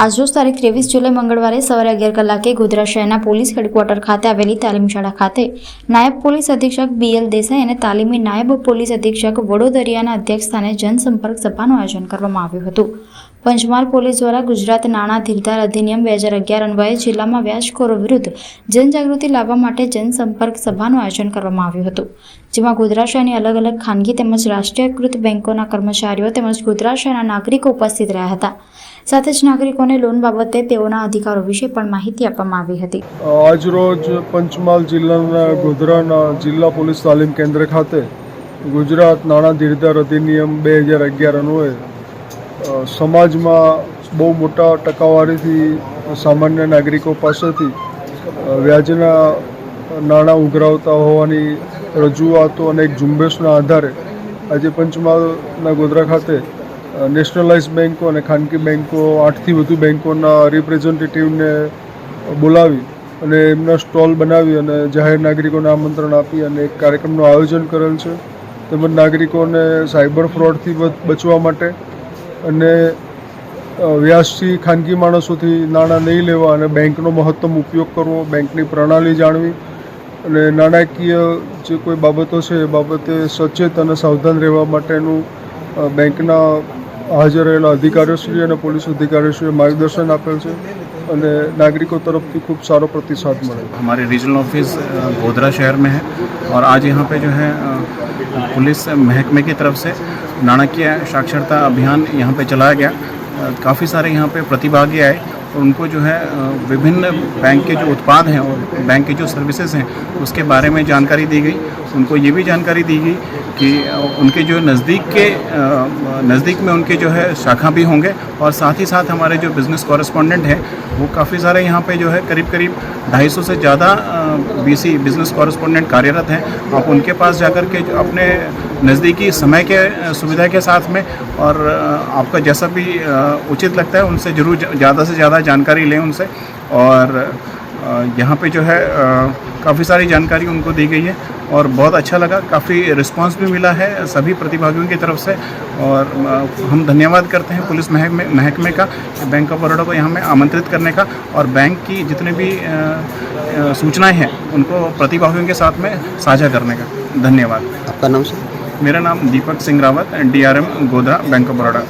આજરોજ તારીખ ત્રેવીસ જુલાઈ મંગળવારે સવારે અગિયાર કલાકે ગોધરા શહેરના પોલીસ હેડક્વાર્ટર ખાતે આવેલી તાલીમ શાળા ખાતે નાયબ પોલીસ અધિક્ષક બી એલ દેસાઈ અને તાલીમી નાયબ પોલીસ અધિક્ષક વડોદરિયાના અધ્યક્ષસ્થાને જનસંપર્ક સભાનું આયોજન કરવામાં આવ્યું હતું. પંચમહાલ પોલીસ દ્વારા ગુજરાત નાણાં ધીરધાર અધિનિયમ બે હજાર અગિયાર અન્વયે જિલ્લામાં વ્યાજખોરો વિરુદ્ધ જનજાગૃતિ લાવવા માટે જનસંપર્ક સભાનું આયોજન કરવામાં આવ્યું હતું. જેમાં ગોધરા શહેરની અલગ અલગ ખાનગી તેમજ રાષ્ટ્રીયકૃત બેંકોના કર્મચારીઓ તેમજ ગોધરા શહેરના નાગરિકો ઉપસ્થિત રહ્યા હતા. સાથે જ નાગરિકોને લોન બાબતે તેઓના અધિકારો વિશે પણ માહિતી આપવામાં આવી હતી. આજરોજ પંચમહાલ જિલ્લાના ગોધરાના જિલ્લા પોલીસ તાલીમ કેન્દ્ર ખાતે ગુજરાત નાણાં ધીરધાર અધિનિયમ બે હજાર અગિયાર અન્વયે સમાજમાં બહુ મોટા ટકાવારીથી સામાન્ય નાગરિકો પાસેથી વ્યાજના નાણાં ઉઘરાવતા હોવાની રજૂઆતો અને એક ઝુંબેશના આધારે આજે પંચમહાલના ગોધરા ખાતે નેશનલાઇઝ બેન્કો અને ખાનગી બેન્કો આઠથી વધુ બેન્કોના રિપ્રેઝેન્ટેટિવને બોલાવી અને એમના સ્ટોલ બનાવી અને જાહેર નાગરિકોને આમંત્રણ આપી અને એક કાર્યક્રમનું આયોજન કરેલ છે. તેમજ નાગરિકોને સાયબર ફ્રોડથી બચવા માટે અને વ્યાજથી ખાનગી માણસોથી નાણાં નહીં લેવા અને બેંકનો મહત્તમ ઉપયોગ કરવો, બેંકની પ્રણાલી જાણવી અને નાણાકીય જે કોઈ બાબતો છે એ બાબતે સચેત અને સાવધાન રહેવા માટેનું બેંકના હાજર રહેલા અધિકારીઓશ્રી અને પોલીસ અધિકારીઓશ્રીએ માર્ગદર્શન આપેલ છે અને નાગરિકો તરફથી ખૂબ સારો પ્રતિસાદ મળે છે हमारे रीजनल ऑफिस अ, गोधरा शहर में है और आज यहाँ पे जो है अ, पुलिस महकमे की तरफ से नाणकीय साक्षरता अभियान यहाँ पे चलाया गया काफ़ी सारे यहाँ पे प्रतिभागी आए उनको जो है विभिन्न बैंक के जो उत्पाद हैं और बैंक की जो सर्विसेज़ हैं, उसके बारे में जानकारी दी गई। उनको ये भी जानकारी दी गई कि उनके जो नज़दीक के नज़दीक में उनके जो है शाखा भी होंगे और साथ ही साथ हमारे जो बिज़नेस कॉरेस्पॉन्डेंट हैं, वो काफ़ी सारे यहाँ पे जो है करीब करीब 250 से ज़्यादा बीसी बिज़नेस कॉरेस्पॉन्डेंट कार्यरत हैं। आप उनके पास जाकर के अपने नज़दीकी समय के सुविधा के साथ में और आपका जैसा भी उचित लगता है, उनसे ज़रूर ज़्यादा से ज़्यादा जानकारी लें उनसे। और यहाँ पे जो है काफ़ी सारी जानकारी उनको दी गई है और बहुत अच्छा लगा। काफ़ी रिस्पांस भी मिला है सभी प्रतिभागियों की तरफ़ से। और हम धन्यवाद करते हैं पुलिस महकमे महकमे का बैंक ऑफ़ बड़ौदा को यहाँ में आमंत्रित करने का और बैंक की जितनी भी सूचनाएँ हैं उनको प्रतिभागियों के साथ में साझा करने का। धन्यवाद। आपका नाम सर? मेरा नाम Deepak Singh Rawat D R M Godhra bank of Baroda.